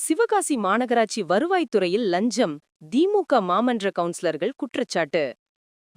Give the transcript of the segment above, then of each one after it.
சிவகாசி மாநகராட்சி வருவாய்த்துறையில் லஞ்சம் திமுக மாமன்ற கவுன்சிலர்கள் குற்றச்சாட்டு.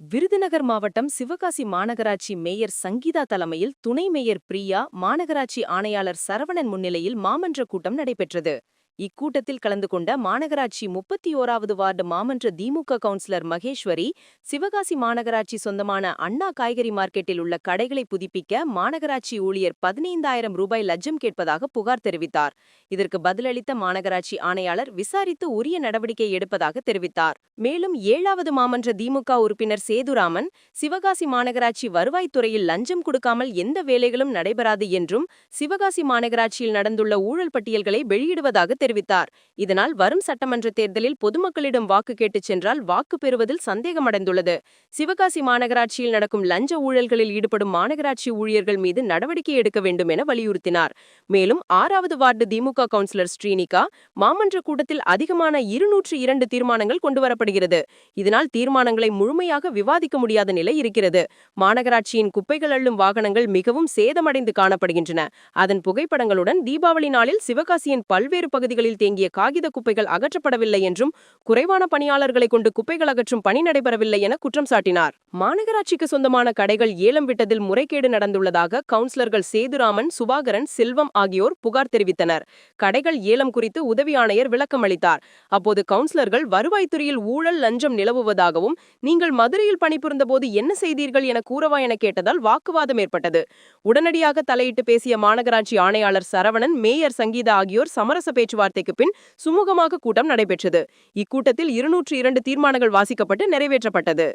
விருதுநகர் மாவட்டம் சிவகாசி மாநகராட்சி மேயர் சங்கீதா தலைமையில் துணை மேயர் பிரியா மாநகராட்சி ஆணையாளர் சரவணன் முன்னிலையில் மாமன்ற கூட்டம் நடைபெற்றது. இக்கூட்டத்தில் கலந்து கொண்ட மாநகராட்சி முப்பத்தி ஓராவது வார்டு மாமன்ற திமுக கவுன்சிலர் மகேஸ்வரி சிவகாசி மாநகராட்சி சொந்தமான அண்ணா காய்கறி மார்க்கெட்டில் உள்ள கடைகளை புதுப்பிக்க மாநகராட்சி ஊழியர் பதினைந்தாயிரம் ரூபாய் லஞ்சம் கேட்பதாக புகார் தெரிவித்தார். இதற்கு பதிலளித்த மாநகராட்சி ஆணையாளர் விசாரித்து உரிய நடவடிக்கை எடுப்பதாக தெரிவித்தார். மேலும் ஏழாவது மாமன்ற திமுக உறுப்பினர் சேதுராமன் சிவகாசி மாநகராட்சி வருவாய்த்துறையில் லஞ்சம் கொடுக்காமல் எந்த வேலைகளும் நடைபெறாது என்றும் சிவகாசி மாநகராட்சியில் நடந்துள்ள ஊழல் பட்டியல்களை வெளியிடுவதாக தெரிவித்தார். இதனால் வரும் சட்டமன்ற தேர்தலில் பொதுமக்களிடம் வாக்கு கேட்டுச் சென்றால் வாக்கு பெறுவதில் சந்தேகமடைந்துள்ளது. சிவகாசி மாநகராட்சியில் நடக்கும் லஞ்ச ஊழல்களில் ஈடுபடும் மாநகராட்சி ஊழியர்கள் மீது நடவடிக்கை எடுக்க வேண்டும் என வலியுறுத்தினார். மேலும் ஆறாவது வார்டு திமுக கவுன்சிலர் ஸ்ரீனிகா மாமன்ற கூட்டத்தில் அதிகமான இருநூற்று இரண்டு தீர்மானங்கள் கொண்டுவரப்படுகிறது. இதனால் தீர்மானங்களை முழுமையாக விவாதிக்க முடியாத நிலை இருக்கிறது. மாநகராட்சியின் குப்பைகள் அள்ளும் வாகனங்கள் மிகவும் சேதமடைந்து காணப்படுகின்றன. அதன் புகைப்படங்களுடன் தீபாவளி நாளில் சிவகாசியின் பல்வேறு பகுதி பகுதிகளில் தேங்கிய காகித குப்பைகள் அகற்றப்படவில்லை என்றும் குறைவான பணியாளர்களை கொண்டு குப்பைகள் அகற்றும் பணி நடைபெறவில்லை என குற்றம் சாட்டினார். மாநகராட்சிக்கு சொந்தமான கடைகள் ஏலம் விட்டதில் முறைகேடு நடந்துள்ளதாக கவுன்சிலர்கள் சேதுராமன் சுபாகரன் செல்வம் ஆகியோர் புகார் தெரிவித்தனர். கடைகள் ஏலம் குறித்து உதவி ஆணையர் விளக்கம் அளித்தார். அப்போது கவுன்சிலர்கள் வருவாய்த்துறையில் ஊழல் லஞ்சம் நிலவுவதாகவும் நீங்கள் மதுரையில் பணிபுரிந்த போது என்ன செய்தீர்கள் என கூறவா என கேட்டதால் வாக்குவாதம் ஏற்பட்டது. உடனடியாக தலையிட்டு பேசிய மாநகராட்சி ஆணையாளர் சரவணன் மேயர் சங்கீதா ஆகியோர் சமரச பேச்சுவார்த்தை பேச்சுவார்த்தைக்கு பின் சுமூகமாக கூட்டம் நடைபெற்றது. இக்கூட்டத்தில் இருநூற்று இரண்டு தீர்மானங்கள் வாசிக்கப்பட்டு நிறைவேற்றப்பட்டது.